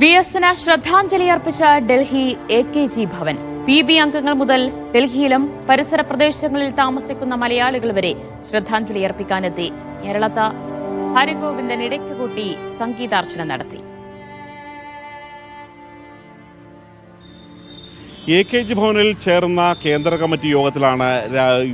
V എസിന് ശ്രദ്ധാഞ്ജലി അർപ്പിച്ച Delhi A K G Bhavan. P B അംഗങ്ങൾ മുതൽ ഡൽഹിയിലും പരിസര പ്രദേശങ്ങളിൽ താമസിക്കുന്ന മലയാളികൾ വരെ ശ്രദ്ധാഞ്ജലി അർപ്പിക്കാനെത്തി. കേരളത്ത് ഹരിഗോവിന്ദൻ ഇടയ്ക്കുകൂട്ടി സംഗീതാർച്ചന നടത്തി. എ കെ ജി ഭവനിൽ ചേർന്ന കേന്ദ്ര കമ്മിറ്റി യോഗത്തിലാണ്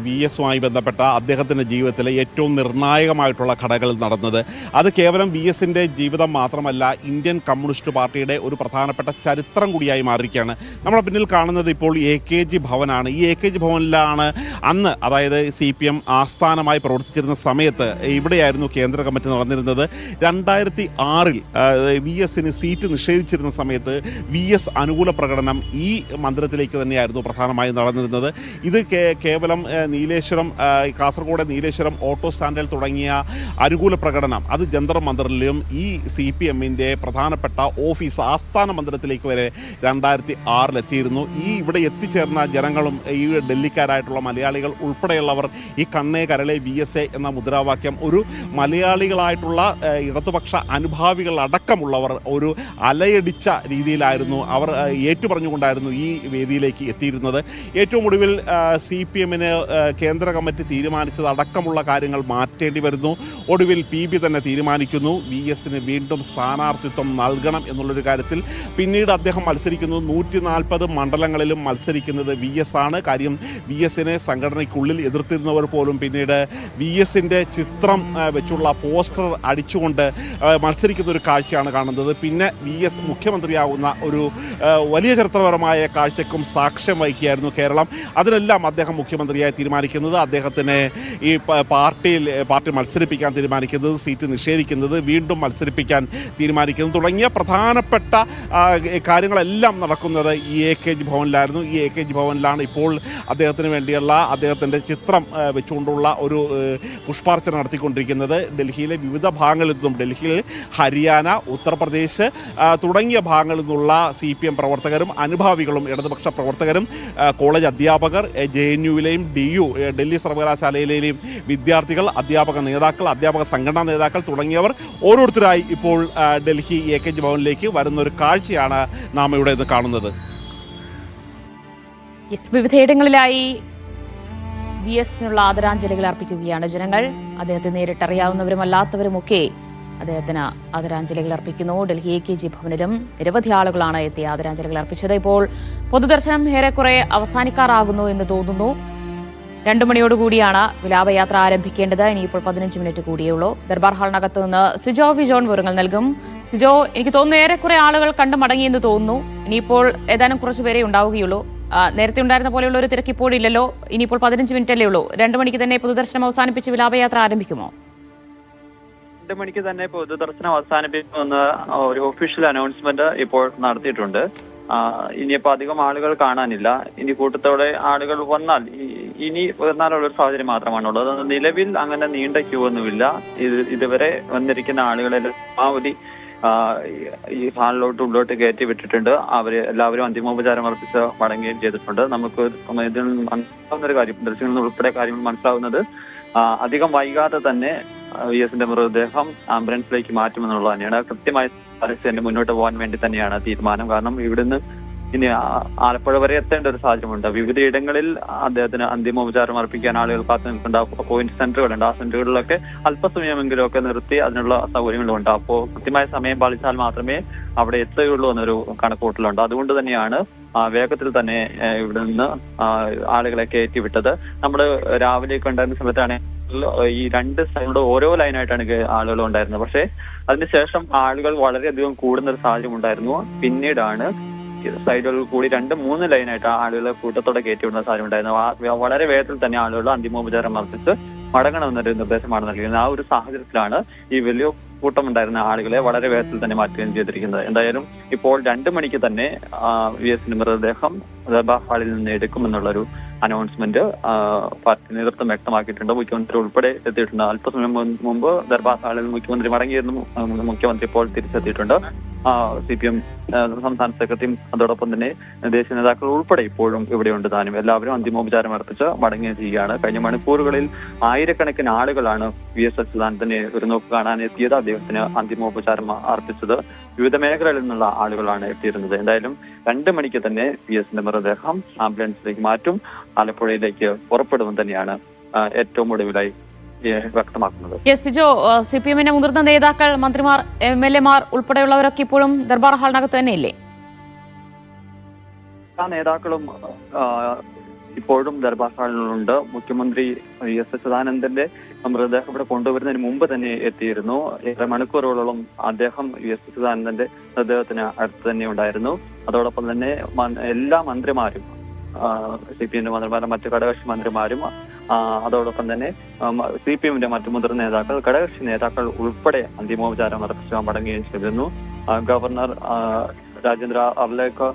വി എസുമായി ബന്ധപ്പെട്ട അദ്ദേഹത്തിന്റെ ജീവിതത്തിലെ ഏറ്റവും നിർണായകമായിട്ടുള്ള ഘടകൾ നടന്നത്. അത് കേവലം വി എസിന്റെ ജീവിതം മാത്രമല്ല ഇന്ത്യൻ കമ്മ്യൂണിസ്റ്റ് പാർട്ടിയുടെ ഒരു പ്രധാനപ്പെട്ട ചരിത്രം കൂടിയായി മാറിയിരിക്കുകയാണ്. നമ്മുടെ പിന്നിൽ കാണുന്നത് ഇപ്പോൾ എ കെ ജി ഭവനാണ് ഈ എ കെ ജി ഭവനിലാണ് അന്ന് അതായത് സി പി എം ആസ്ഥാനമായി പ്രവർത്തിച്ചിരുന്ന സമയത്ത് ഇവിടെയായിരുന്നു കേന്ദ്ര കമ്മിറ്റി നടന്നിരുന്നത്. രണ്ടായിരത്തി ആറിൽ വി എസിന് സീറ്റ് നിഷേധിച്ചിരുന്ന സമയത്ത് വി എസ് അനുകൂല പ്രകടനം ഈ മന്ദിരത്തിലേക്ക് തന്നെയായിരുന്നു പ്രധാനമായും നടന്നിരുന്നത്. ഇത് കേവലം നീലേശ്വരം കാസർഗോഡ് നീലേശ്വരം ഓട്ടോ സ്റ്റാൻഡിൽ തുടങ്ങിയ അനുകൂല പ്രകടനം. അത് ജന്തർ മന്ദിറിലും ഈ സി പി എമ്മിന്റെ പ്രധാനപ്പെട്ട ഓഫീസ് ആസ്ഥാന മന്ദിരത്തിലേക്ക് വരെ രണ്ടായിരത്തി ആറിലെത്തിയിരുന്നു ഈ ഇവിടെ എത്തിച്ചേർന്ന ജനങ്ങളും ഈ ഡൽഹിക്കാരായിട്ടുള്ള മലയാളികൾ ഉൾപ്പെടെയുള്ളവർ ഈ കണ്ണേ കരളെ വി എസ് എ എന്ന മുദ്രാവാക്യം ഒരു മലയാളികളായിട്ടുള്ള ഇടതുപക്ഷ അനുഭാവികൾ അടക്കമുള്ളവർ ഒരു അലയടിച്ച രീതിയിലായിരുന്നു അവർ ഏറ്റുപറഞ്ഞുകൊണ്ടായിരുന്നു ഈ വേദിയിലേക്ക് എത്തിയിരുന്നത്. ഏറ്റവും ഒടുവിൽ സി പി എമ്മിന് കേന്ദ്ര കമ്മിറ്റി തീരുമാനിച്ചത് അടക്കമുള്ള കാര്യങ്ങൾ മാറ്റേണ്ടി വരുന്നു. ഒടുവിൽ പി ബി തന്നെ തീരുമാനിക്കുന്നു. വി എസിന് വീണ്ടും സ്ഥാനാർത്ഥിത്വം നൽകണം എന്നുള്ളൊരു കാര്യത്തിൽ പിന്നീട് അദ്ദേഹം മത്സരിക്കുന്നു. നൂറ്റി നാൽപ്പത് മണ്ഡലങ്ങളിലും മത്സരിക്കുന്നത് വി എസ് ആണ്. കാര്യം വി എസിനെ സംഘടനയ്ക്കുള്ളിൽ എതിർത്തിരുന്നവർ പോലും പിന്നീട് വി എസിന്റെ ചിത്രം വെച്ചുള്ള പോസ്റ്റർ അടിച്ചുകൊണ്ട് മത്സരിക്കുന്ന ഒരു കാഴ്ചയാണ് കാണുന്നത്. പിന്നെ വി എസ് മുഖ്യമന്ത്രിയാവുന്ന ഒരു വലിയ ചരിത്രപരമായ കാഴ്ചക്കും സാക്ഷ്യം വഹിക്കുകയായിരുന്നു കേരളം. അതിനെല്ലാം അദ്ദേഹം മുഖ്യമന്ത്രിയായി തീരുമാനിക്കുന്നത് അദ്ദേഹത്തിനെ ഈ പാർട്ടിയിൽ പാർട്ടി മത്സരിപ്പിക്കാൻ തീരുമാനിക്കുന്നത് സീറ്റ് നിഷേധിക്കുന്നത് വീണ്ടും മത്സരിപ്പിക്കാൻ തീരുമാനിക്കുന്നത് തുടങ്ങിയ പ്രധാനപ്പെട്ട കാര്യങ്ങളെല്ലാം നടക്കുന്നത് ഈ എ കെ ജി ഭവനിലായിരുന്നു. ഈ എ കെ ജി ഭവനിലാണ് ഇപ്പോൾ അദ്ദേഹത്തിന് വേണ്ടിയുള്ള അദ്ദേഹത്തിന്റെ ചിത്രം വെച്ചുകൊണ്ടുള്ള ഒരു പുഷ്പാർച്ചന നടത്തിക്കൊണ്ടിരിക്കുന്നത്. ഡൽഹിയിലെ വിവിധ ഭാഗങ്ങളിൽ നിന്നും ഡൽഹിയിൽ ഹരിയാന ഉത്തർപ്രദേശ് തുടങ്ങിയ ഭാഗങ്ങളിൽ നിന്നുള്ള സി പി എം പ്രവർത്തകരും അനുഭാവികളും ഇടതുപക്ഷ പ്രവർത്തകരും കോളേജ് അധ്യാപകർ ജെ എൻ യുവിലെയും ഡി യു ഡൽഹി സർവകലാശാലയിലെയും വിദ്യാർത്ഥികൾ അധ്യാപക നേതാക്കൾ അധ്യാപക സംഘടനാ നേതാക്കൾ തുടങ്ങിയവർ ഓരോരുത്തരായി ഇപ്പോൾ ഡൽഹി എ കെ ജി ഭവനിലേക്ക് വരുന്ന ഒരു കാഴ്ചയാണ് നാം ഇവിടെ ഇന്ന് കാണുന്നത്. വിവിധയിടങ്ങളിലായി വി എസിനുള്ള ആദരാഞ്ജലികൾ അർപ്പിക്കുകയാണ് ജനങ്ങൾ. അദ്ദേഹത്തെ നേരിട്ടറിയാവുന്നവരും അല്ലാത്തവരുമൊക്കെ അദ്ദേഹത്തിന് ആദരാഞ്ജലികൾ അർപ്പിക്കുന്നു. ഡൽഹി എ കെ ജി ഭവനിലും നിരവധി ആളുകളാണ് എത്തി ആദരാഞ്ജലികൾ അർപ്പിച്ചത്. ഇപ്പോൾ പൊതുദർശനം ഏറെക്കുറെ അവസാനിക്കാറാകുന്നു എന്ന് തോന്നുന്നു. രണ്ടു മണിയോടുകൂടിയാണ് വിലാപയാത്ര ആരംഭിക്കേണ്ടത്. ഇനിയിപ്പോൾ പതിനഞ്ച് മിനിറ്റ് കൂടിയേ ഉള്ളൂ ദർബാർ ഹാളിനകത്ത് നിന്ന് സിജോ വിജോൺ വിവരങ്ങൾ നൽകും. സിജോ എനിക്ക് തോന്നുന്നു ഏറെക്കുറെ ആളുകൾ കണ്ടു മടങ്ങിയെന്ന് തോന്നുന്നു. ഇനിയിപ്പോൾ ഏതാനും കുറച്ച് പേരെ ഉണ്ടാവുകയുള്ളൂ. നേരത്തെ ഉണ്ടായിരുന്ന പോലെയുള്ള ഒരു തിരക്ക് ഇപ്പോൾ ഇല്ലല്ലോ ഇനിയിപ്പോൾ പതിനഞ്ച് മിനിറ്റ് അല്ലേ ഉള്ളൂ. രണ്ടു മണിക്ക് തന്നെ പൊതുദർശനം അവസാനിപ്പിച്ച് വിലാപയാത്ര ആരംഭിക്കുമോ? രണ്ട് മണിക്ക് തന്നെ പൊതുദർശനം അവസാനിപ്പിക്കുമെന്ന് ഒരു ഒഫീഷ്യൽ അനൗൺസ്മെന്റ് ഇപ്പോൾ നടത്തിയിട്ടുണ്ട്. ഇനിയിപ്പോ അധികം ആളുകൾ കാണാനില്ല. ഇനി കൂട്ടത്തോടെ ആളുകൾ വന്നാൽ ഇനി വന്നാലുള്ള ഒരു സാഹചര്യം മാത്രമാണുള്ളത്. നിലവിൽ അങ്ങനെ നീണ്ട ക്യൂ ഒന്നുമില്ല. ഇത് ഇതുവരെ വന്നിരിക്കുന്ന ആളുകളെ പരമാവധി ഈ- ഹാളിലോട്ട് ഉള്ളോട്ട് കയറ്റി വിട്ടിട്ടുണ്ട്. അവർ എല്ലാവരും അന്തിമോപചാരം അർപ്പിച്ച് മടങ്ങുകയും ചെയ്തിട്ടുണ്ട്. നമുക്ക് ഇതിൽ മനസ്സിലാവുന്ന ഒരു കാര്യം ദർശനങ്ങളിൽ നിന്ന് ഉൾപ്പെടെ കാര്യങ്ങൾ മനസ്സിലാവുന്നത് അധികം വൈകാതെ തന്നെ വി എസിന്റെ മൃതദേഹം ആംബുലൻസിലേക്ക് മാറ്റുമെന്നുള്ളത് തന്നെയാണ്. കൃത്യമായ പരസ്യം മുന്നോട്ട് പോകാൻ വേണ്ടി തന്നെയാണ് തീരുമാനം. കാരണം ഇവിടുന്ന് ഇനി ആലപ്പുഴ വരെ എത്തേണ്ട ഒരു സാഹചര്യമുണ്ട്. വിവിധ ഇടങ്ങളിൽ അദ്ദേഹത്തിന് അന്തിമോപചാരം അർപ്പിക്കാൻ ആളുകൾ കാത്തു നിൽക്കുന്നുണ്ട് പോയിന്റ് സെന്ററുകളുണ്ട്. ആ സെന്ററുകളിലൊക്കെ അല്പസമയമെങ്കിലും ഒക്കെ നിർത്തി അതിനുള്ള സൗകര്യങ്ങളുണ്ട് അപ്പോൾ കൃത്യമായ സമയം പാലിച്ചാൽ മാത്രമേ അവിടെ എത്തുകയുള്ളൂ എന്നൊരു കണക്കൂട്ടലുണ്ട് അതുകൊണ്ട് തന്നെയാണ് വേഗത്തിൽ തന്നെ ഇവിടെ നിന്ന് ആളുകളെ കയറ്റി വിട്ടത് നമ്മൾ രാവിലെ ഉണ്ടായിരുന്ന സമയത്താണ് ഈ രണ്ട് സ്ഥലങ്ങളുടെ ഓരോ ലൈനായിട്ടാണ് ആളുകൾ ഉണ്ടായിരുന്നത്. പക്ഷേ അതിനുശേഷം ആളുകൾ വളരെയധികം കൂടുന്ന ഒരു സാഹചര്യം ഉണ്ടായിരുന്നു. പിന്നീടാണ് സൈഡുകളിൽ കൂടി രണ്ട് മൂന്ന് ലൈനായിട്ട് ആളുകളെ കൂട്ടത്തോടെ കയറ്റി വിടുന്ന സാഹചര്യം ഉണ്ടായിരുന്നു. വളരെ വേഗത്തിൽ തന്നെ ആളുകൾ അന്തിമോപചാരം അർപ്പിച്ച് മടങ്ങണമെന്നൊരു നിർദ്ദേശമാണ് നൽകിയിരുന്നത്. ആ ഒരു സാഹചര്യത്തിലാണ് ഈ വലിയ കൂട്ടം ഉണ്ടായിരുന്ന ആളുകളെ വളരെ വേഗത്തിൽ തന്നെ മാറ്റുകയും ചെയ്തിരിക്കുന്നത്. എന്തായാലും ഇപ്പോൾ രണ്ട് മണിക്ക് തന്നെ വി എസിന്റെ മൃതദേഹം ദർബാർ ഹാളിൽ നിന്ന് എടുക്കുമെന്നുള്ളൊരു അനൗൺസ്മെന്റ് പാർട്ടി നേതൃത്വം വ്യക്തമാക്കിയിട്ടുണ്ട്. മുഖ്യമന്ത്രി ഉൾപ്പെടെ എത്തിയിട്ടുണ്ട്. അല്പസമയം മുമ്പ് ദർബാർ ഹാളിൽ മുഖ്യമന്ത്രി മടങ്ങിയിരുന്നു. മുഖ്യമന്ത്രി ഇപ്പോൾ തിരിച്ചെത്തിയിട്ടുണ്ട്. സി പി എം സംസ്ഥാന സെക്രട്ടറിയും അതോടൊപ്പം തന്നെ ദേശീയ നേതാക്കൾ ഉൾപ്പെടെ ഇപ്പോഴും ഇവിടെയുണ്ട് താനും. എല്ലാവരും അന്തിമോപചാരം അർപ്പിച്ച് മടങ്ങുകയും ചെയ്യുകയാണ്. കഴിഞ്ഞ മണിക്കൂറുകളിൽ ആയിരക്കണക്കിന് ആളുകളാണ് വി എസ് അച്യുതാനന്ദനെ ഒരു നോക്ക് കാണാൻ എത്തിയത് അദ്ദേഹത്തിന് അന്തിമോപചാരം അർപ്പിച്ചത് വിവിധ മേഖലകളിൽ നിന്നുള്ള ആളുകളാണ് എത്തിയിരുന്നത്. എന്തായാലും രണ്ട് മണിക്ക് തന്നെ വി എസിന്റെ മൃതദേഹം ആംബുലൻസിലേക്ക് മാറ്റും. ആലപ്പുഴയിലേക്ക് പുറപ്പെടുമെന്ന് തന്നെയാണ് ഏറ്റവും ഒടുവിലായി വ്യക്തമാക്കുന്നത്. ജോ സിജോ സി പി എമ്മിന്റെ മുതിർന്ന നേതാക്കൾ മന്ത്രിമാർ എം എൽ എമാർ ഉൾപ്പെടെയുള്ളവരൊക്കെ ഇപ്പോഴും ദർബാർ ഹാളിനകത്ത് തന്നെയില്ലേ? എല്ലാ നേതാക്കളും ഇപ്പോഴും ദർബാർ ഹാളിലുണ്ട്. മുഖ്യമന്ത്രി എസ് അച്യുതാനന്ദന്റെ മൃതദേഹം ഇവിടെ കൊണ്ടുവരുന്നതിന് മുമ്പ് തന്നെ എത്തിയിരുന്നു. ഏറെ മണിക്കൂറുകളോളം അദ്ദേഹം എസ് അച്യുതാനന്ദന്റെ മൃതദേഹത്തിന് അടുത്ത് തന്നെ ഉണ്ടായിരുന്നു. അതോടൊപ്പം തന്നെ എല്ലാ മന്ത്രിമാരും സി പി എമ്മിന്റെ മന്ത്രിമാരും മറ്റു ഘടകകക്ഷി മന്ത്രിമാരും അതോടൊപ്പം തന്നെ സി പി എമ്മിന്റെ മറ്റു മുതിർന്ന നേതാക്കൾ ഘടകകക്ഷി നേതാക്കൾ ഉൾപ്പെടെ അന്തിമോപചാരം അർപ്പിച്ച് മടങ്ങുകയും ചെയ്തിരുന്നു. ഗവർണർ രാജേന്ദ്ര അർലേക്ക്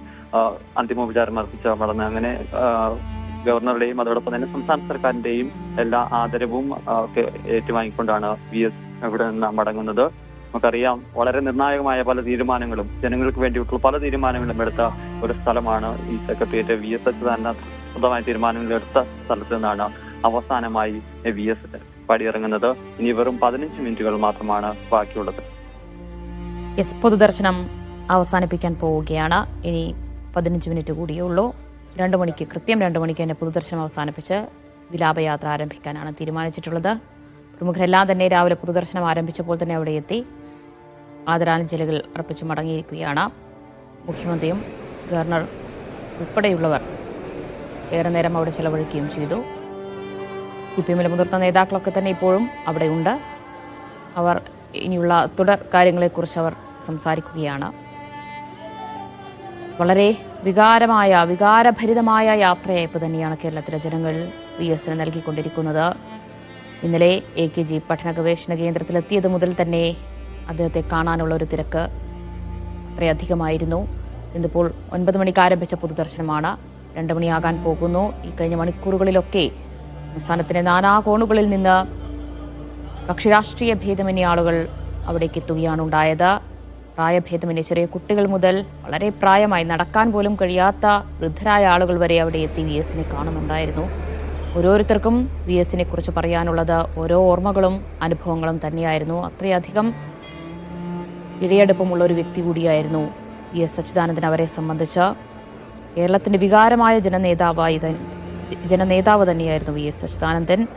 അന്തിമോപചാരം അർപ്പിച്ച മടങ്ങ് അങ്ങനെ ഗവർണറുടെയും അതോടൊപ്പം തന്നെ സംസ്ഥാന സർക്കാരിന്റെയും എല്ലാ ആദരവും ഒക്കെ ഏറ്റുവാങ്ങിക്കൊണ്ടാണ് വി എസ് ഇവിടെ നിന്ന് മടങ്ങുന്നത്. നമുക്കറിയാം വളരെ നിർണായകമായ പല തീരുമാനങ്ങളും ജനങ്ങൾക്ക് വേണ്ടിയിട്ടുള്ള പല തീരുമാനങ്ങളും എടുത്ത ഒരു സ്ഥലമാണ് ഈ സെക്രട്ടേറിയറ്റ് വി എസ് അച്യുതാനന്ദ സ്വന്തമായ തീരുമാനങ്ങൾ എടുത്ത സ്ഥലത്ത് നിന്നാണ് അവസാനമായി വി എസ് പടിയിറങ്ങുന്നത്. ഇനി വെറും പതിനഞ്ച് മിനിറ്റുകൾ മാത്രമാണ് ബാക്കിയുള്ളത്. എസ് പൊതുദർശനം അവസാനിപ്പിക്കാൻ പോവുകയാണ്. ഇനി പതിനഞ്ച് മിനിറ്റ് കൂടിയേ ഉള്ളൂ. രണ്ട് മണിക്ക് കൃത്യം രണ്ട് മണിക്ക് തന്നെ പൊതുദർശനം അവസാനിപ്പിച്ച് വിലാപയാത്ര ആരംഭിക്കാനാണ് തീരുമാനിച്ചിട്ടുള്ളത്. പ്രമുഖരെല്ലാം തന്നെ രാവിലെ പൊതുദർശനം ആരംഭിച്ചപ്പോൾ തന്നെ അവിടെ എത്തി ആദരാഞ്ജലികൾ അർപ്പിച്ച് മടങ്ങിയിരിക്കുകയാണ്. മുഖ്യമന്ത്രിയും ഗവർണർ ഉൾപ്പെടെയുള്ളവർ ഏറെ നേരം അവിടെ ചെലവഴിക്കുകയും ചെയ്തു. സി പി എമ്മിലെ മുതിർന്ന നേതാക്കളൊക്കെ തന്നെ ഇപ്പോഴും അവിടെയുണ്ട്. അവർ ഇനിയുള്ള തുടർ കാര്യങ്ങളെക്കുറിച്ച് അവർ സംസാരിക്കുകയാണ്. വളരെ വികാരമായ വികാരഭരിതമായ യാത്രയയപ്പ് തന്നെയാണ് കേരളത്തിലെ ജനങ്ങൾ വി എസിന് നൽകിക്കൊണ്ടിരിക്കുന്നത്. ഇന്നലെ എ കെ ജി പഠന ഗവേഷണ കേന്ദ്രത്തിലെത്തിയത് മുതൽ തന്നെ അദ്ദേഹത്തെ കാണാനുള്ള ഒരു തിരക്ക് അത്രയധികമായിരുന്നു. ഇന്നിപ്പോൾ ഒൻപത് മണിക്ക് ആരംഭിച്ച പൊതുദർശനമാണ്. രണ്ട് മണിയാകാൻ പോകുന്നു. ഈ കഴിഞ്ഞ മണിക്കൂറുകളിലൊക്കെ സംസ്ഥാനത്തിന്റെ നാനാ കോണുകളിൽ നിന്ന് കക്ഷിരാഷ്ട്രീയ ഭേദമന്യ ആളുകൾ അവിടേക്ക് എത്തുകയാണ് ഉണ്ടായത്. പ്രായഭേദമന്യ ചെറിയ കുട്ടികൾ മുതൽ വളരെ പ്രായമായി നടക്കാൻ പോലും കഴിയാത്ത വൃദ്ധരായ ആളുകൾ വരെ അവിടെ എത്തി വി എസിനെ കാണുന്നുണ്ടായിരുന്നു. ഓരോരുത്തർക്കും വി എസിനെ കുറിച്ച് പറയാനുള്ളത് ഓരോ ഓർമ്മകളും അനുഭവങ്ങളും തന്നെയായിരുന്നു. അത്രയധികം ഇഴയടുപ്പമുള്ള ഒരു വ്യക്തി കൂടിയായിരുന്നു വി എസ് അച്യുതാനന്ദൻ അവരെ സംബന്ധിച്ച്. കേരളത്തിന്റെ വികാരമായ ജനനേതാവായി ജനനേതാവ് തന്നെയായിരുന്നു വി എസ് അച്യുതാനന്ദൻ.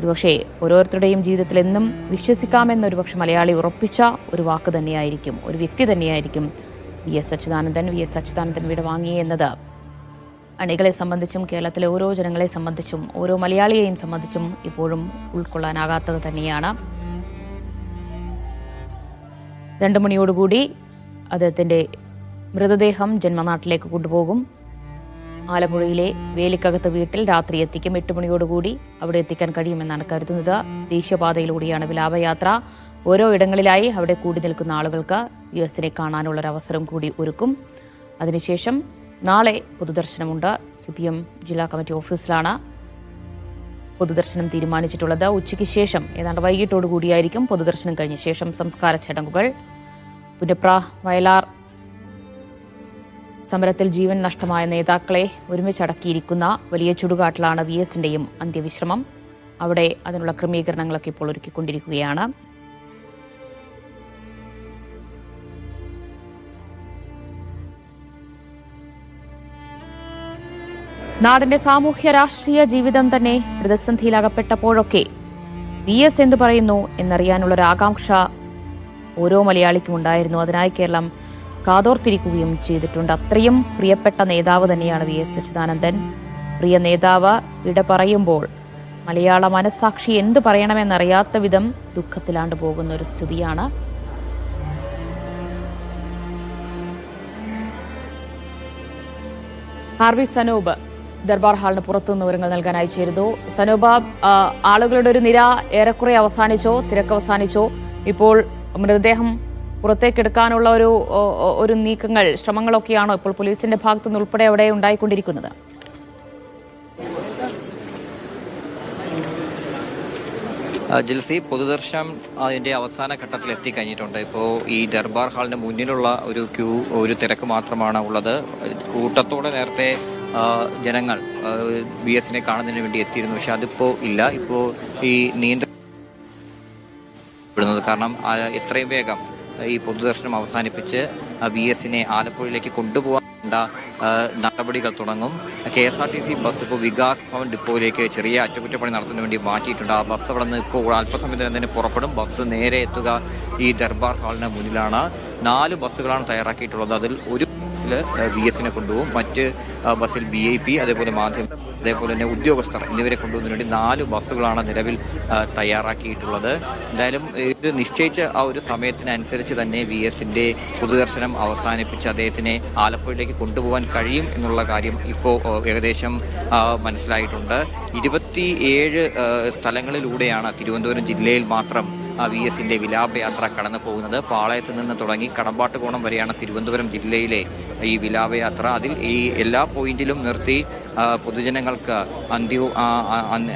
ഒരുപക്ഷെ ഓരോരുത്തരുടെയും ജീവിതത്തിൽ എന്നും വിശ്വസിക്കാമെന്ന് ഒരുപക്ഷെ മലയാളി ഉറപ്പിച്ച ഒരു വാക്ക് തന്നെയായിരിക്കും ഒരു വ്യക്തി തന്നെയായിരിക്കും V S Achuthanandan V S Achuthanandan വീട് വാങ്ങി എന്നത്. അണികളെ സംബന്ധിച്ചും കേരളത്തിലെ ഓരോ ജനങ്ങളെ സംബന്ധിച്ചും ഓരോ മലയാളിയെയും സംബന്ധിച്ചും ഇപ്പോഴും ഉൾക്കൊള്ളാനാകാത്തത് തന്നെയാണ്. രണ്ട് മണിയോടുകൂടി അദ്ദേഹത്തിന്റെ മൃതദേഹം ജന്മനാട്ടിലേക്ക് കൊണ്ടുപോകും. ആലപ്പുഴയിലെ വേലിക്കകത്ത് വീട്ടിൽ രാത്രി എത്തിക്കും എട്ട് മണിയോടുകൂടി അവിടെ എത്തിക്കാൻ കഴിയുമെന്നാണ് കരുതുന്നത്. ദേശീയപാതയിലൂടെയാണ് വിലാപയാത്ര. ഓരോ ഇടങ്ങളിലായി അവിടെ കൂടി നിൽക്കുന്ന ആളുകൾക്ക് യു എസിനെ കാണാനുള്ളൊരു അവസരം കൂടി ഒരുക്കും. അതിനുശേഷം നാളെ പൊതുദർശനമുണ്ട്. സി പി എം ജില്ലാ കമ്മിറ്റി ഓഫീസിലാണ് പൊതുദർശനം തീരുമാനിച്ചിട്ടുള്ളത്. ഉച്ചയ്ക്ക് ശേഷം ഏതാണ്ട് വൈകിട്ടോടുകൂടിയായിരിക്കും പൊതുദർശനം കഴിഞ്ഞ ശേഷം സംസ്കാര ചടങ്ങുകൾ. പുന്നപ്ര വയലാർ സമരത്തിൽ ജീവൻ നഷ്ടമായ നേതാക്കളെ ഒരുമിച്ചടക്കിയിരിക്കുന്ന വലിയ ചുടുകാട്ടിലാണ് വി എസിന്റെയും അന്ത്യവിശ്രമം. അവിടെ അതിനുള്ള ക്രമീകരണങ്ങളൊക്കെ ഇപ്പോൾ ഒരുക്കിക്കൊണ്ടിരിക്കുകയാണ്. നാടിന്റെ സാമൂഹ്യ രാഷ്ട്രീയ ജീവിതം തന്നെ പ്രതിസന്ധിയിലകപ്പെട്ടപ്പോഴൊക്കെ വി എസ് എന്തു പറയുന്നു എന്നറിയാനുള്ള ഒരു ആകാംക്ഷ ഓരോ മലയാളിക്കും ഉണ്ടായിരുന്നു. അതിനായി കേരളം കാതോർത്തിരിക്കുകയും ചെയ്തിട്ടുണ്ട്. അത്രയും പ്രിയപ്പെട്ട നേതാവ് തന്നെയാണ് വി എസ് അച്യുതാനന്ദൻ. പ്രിയ നേതാവ് ഇട പറയുമ്പോൾ മലയാള മനസാക്ഷി എന്ത് പറയണമെന്നറിയാത്ത വിധം ദുഃഖത്തിലാണ്ട് പോകുന്ന ഒരു സ്ഥിതിയാണ്. ഹാർവി സനൂബ് ദർബാർ ഹാളിന് പുറത്തുനിന്ന് വിവരങ്ങൾ നൽകാനായി ചേരുന്നു. സനൂബ ആളുകളുടെ ഒരു നിര ഏറെക്കുറെ അവസാനിച്ചോ തിരക്ക് അവസാനിച്ചോ ഇപ്പോൾ മൃതദേഹം പുറത്തേക്കെടുക്കാനുള്ള ഒരു ഒരു നീക്കങ്ങൾ ശ്രമങ്ങളൊക്കെയാണോ ഇപ്പോൾ പോലീസിന്റെ ഭാഗത്തുനിന്ന് ഉൾപ്പെടെ അവിടെ ഉണ്ടായിക്കൊണ്ടിരിക്കുന്നത്? ജിൽസി പൊതുദർശനം അതിന്റെ അവസാന ഘട്ടത്തിൽ എത്തിക്കഴിഞ്ഞിട്ടുണ്ട് ഇപ്പോൾ ഈ ദർബാർ ഹാളിന് മുന്നിലുള്ള ഒരു ക്യൂ ഒരു തിരക്ക് മാത്രമാണ് ഉള്ളത്. കൂട്ടത്തോടെ നേരത്തെ ജനങ്ങൾ ബി എസിനെ കാണുന്നതിന് വേണ്ടി എത്തിയിരുന്നു. പക്ഷെ അതിപ്പോൾ ഇല്ല. ഇപ്പോൾ ഈ നീണ്ട കാരണം ഇത്രയും വേഗം ഈ പൊതുദർശനം അവസാനിപ്പിച്ച് വി എസിനെ ആലപ്പുഴയിലേക്ക് കൊണ്ടുപോകേണ്ട നടപടികൾ തുടങ്ങും. K S R T C bus ഇപ്പോൾ വികാസ് ഭവൻ ഡിപ്പോയിലേക്ക് ചെറിയ അറ്റകുറ്റപ്പണി നടത്തുന്നതിന് വേണ്ടി മാറ്റിയിട്ടുണ്ട്. ആ ബസ് അവിടെ നിന്ന് ഇപ്പോൾ അല്പസമയത്തിന് തന്നെ പുറപ്പെടും. ബസ് നേരെ എത്തുക ഈ ദർബാർ ഹാളിന് മുന്നിലാണ്. നാല് ബസ്സുകളാണ് തയ്യാറാക്കിയിട്ടുള്ളത്. അതിൽ ഒരു ബസ്സിൽ വി എസിനെ കൊണ്ടുപോകും. മറ്റ് ബസ്സിൽ ബി ഐ പി അതേപോലെ മാധ്യമം അതേപോലെ തന്നെ ഉദ്യോഗസ്ഥർ എന്നിവരെ കൊണ്ടുപോകുന്നതിന് വേണ്ടി നാല് ബസ്സുകളാണ് നിലവിൽ തയ്യാറാക്കിയിട്ടുള്ളത്. എന്തായാലും ഇത് നിശ്ചയിച്ച ആ ഒരു സമയത്തിനനുസരിച്ച് തന്നെ വി എസിന്റെ പൊതുദർശനം അവസാനിപ്പിച്ച് അദ്ദേഹത്തിനെ ആലപ്പുഴയിലേക്ക് കൊണ്ടുപോകാൻ കഴിയും എന്നുള്ള കാര്യം ഇപ്പോൾ ഏകദേശം മനസ്സിലായിട്ടുണ്ട്. ഇരുപത്തി ഏഴ് സ്ഥലങ്ങളിലൂടെയാണ് തിരുവനന്തപുരം ജില്ലയിൽ മാത്രം വി എസിന്റെ വിലാപയാത്ര കടന്നു പോകുന്നത് പാളയത്ത് നിന്ന് തുടങ്ങി കടമ്പാട്ടുകോണം വരെയാണ് തിരുവനന്തപുരം ജില്ലയിലെ ഈ വിലാപയാത്ര. അതിൽ ഈ എല്ലാ പോയിന്റിലും നിർത്തി പൊതുജനങ്ങൾക്ക് അന്ത്യ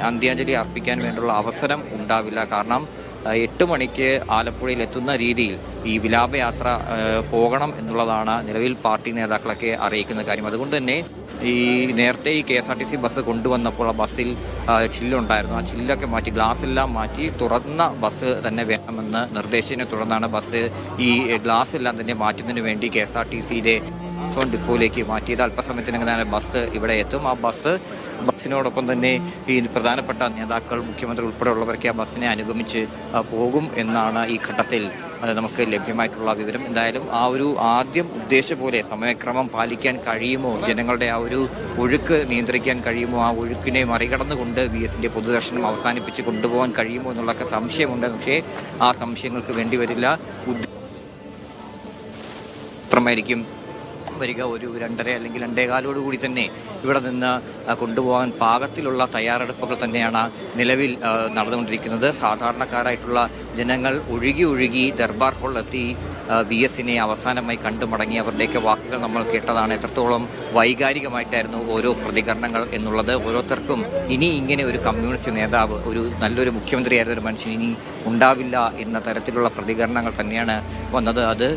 അന്ത്യാഞ്ജലി അർപ്പിക്കാൻ വേണ്ടിയുള്ള അവസരം ഉണ്ടാവില്ല. കാരണം എട്ട് മണിക്ക് ആലപ്പുഴയിൽ എത്തുന്ന രീതിയിൽ ഈ വിലാപയാത്ര പോകണം എന്നുള്ളതാണ് നിലവിൽ പാർട്ടി നേതാക്കളൊക്കെ അറിയിക്കുന്ന കാര്യം. അതുകൊണ്ട് തന്നെ ഈ നേരത്തെ ഈ K S R T C bus കൊണ്ടുവന്നപ്പോൾ ആ ബസ്സിൽ ചില്ലുണ്ടായിരുന്നു. ആ ചില്ലൊക്കെ മാറ്റി ഗ്ലാസ് എല്ലാം മാറ്റി തുറന്ന ബസ് തന്നെ വേണമെന്ന് നിർദ്ദേശിച്ചതിനെ തുടർന്നാണ് ബസ് ഈ ഗ്ലാസ് എല്ലാം തന്നെ മാറ്റുന്നതിന് വേണ്ടി കെ എസ് ആർ ടി സിയിലെ സോൺ ഡിപ്പോയിലേക്ക് മാറ്റിയത്. അല്പസമയത്തിനകം ബസ് ഇവിടെ എത്തും. ആ ബസ് ബസ്സിനോടൊപ്പം തന്നെ ഈ പ്രധാനപ്പെട്ട നേതാക്കൾ മുഖ്യമന്ത്രി ഉൾപ്പെടെയുള്ളവരൊക്കെ ആ ബസ്സിനെ അനുഗമിച്ച് പോകും എന്നാണ് ഈ ഘട്ടത്തിൽ നമുക്ക് ലഭ്യമായിട്ടുള്ള വിവരം. എന്തായാലും ആ ഒരു ആദ്യം ഉദ്ദേശ പോലെ സമയക്രമം പാലിക്കാൻ കഴിയുമോ? ജനങ്ങളുടെ ആ ഒരു ഒഴുക്ക് നിയന്ത്രിക്കാൻ കഴിയുമോ? ആ ഒഴുക്കിനെ മറികടന്നുകൊണ്ട് വി എസിന്റെ പൊതുദർശനം അവസാനിപ്പിച്ച് കൊണ്ടുപോകാൻ കഴിയുമോ എന്നുള്ളൊക്കെ സംശയമുണ്ട്. പക്ഷേ ആ സംശയങ്ങൾക്ക് വേണ്ടി വരില്ല. ഉദ്ദേശമായിരിക്കും വരിക ഒരു രണ്ടര അല്ലെങ്കിൽ രണ്ടേകാലോട് കൂടി തന്നെ ഇവിടെ നിന്ന് കൊണ്ടുപോകാൻ പാകത്തിലുള്ള തയ്യാറെടുപ്പുകൾ തന്നെയാണ് നിലവിൽ നടന്നുകൊണ്ടിരിക്കുന്നത്. സാധാരണക്കാരായിട്ടുള്ള ജനങ്ങൾ ഒഴുകി ഒഴുകി ദർബാർ ഹോളിലെത്തി ബി എസിനെ അവസാനമായി കണ്ടു മടങ്ങി അവരുടെയൊക്കെ വാക്കുകൾ നമ്മൾ കേട്ടതാണ്. എത്രത്തോളം വൈകാരികമായിട്ടായിരുന്നു ഓരോ പ്രതികരണങ്ങൾ എന്നുള്ളത്. ഓരോരുത്തർക്കും ഇനി ഇങ്ങനെ ഒരു കമ്മ്യൂണിസ്റ്റ് നേതാവ് ഒരു നല്ലൊരു മുഖ്യമന്ത്രിയായിരുന്ന ഒരു മനുഷ്യൻ ഇനി ഉണ്ടാവില്ല എന്ന തരത്തിലുള്ള പ്രതികരണങ്ങൾ തന്നെയാണ് വന്നത്. അത്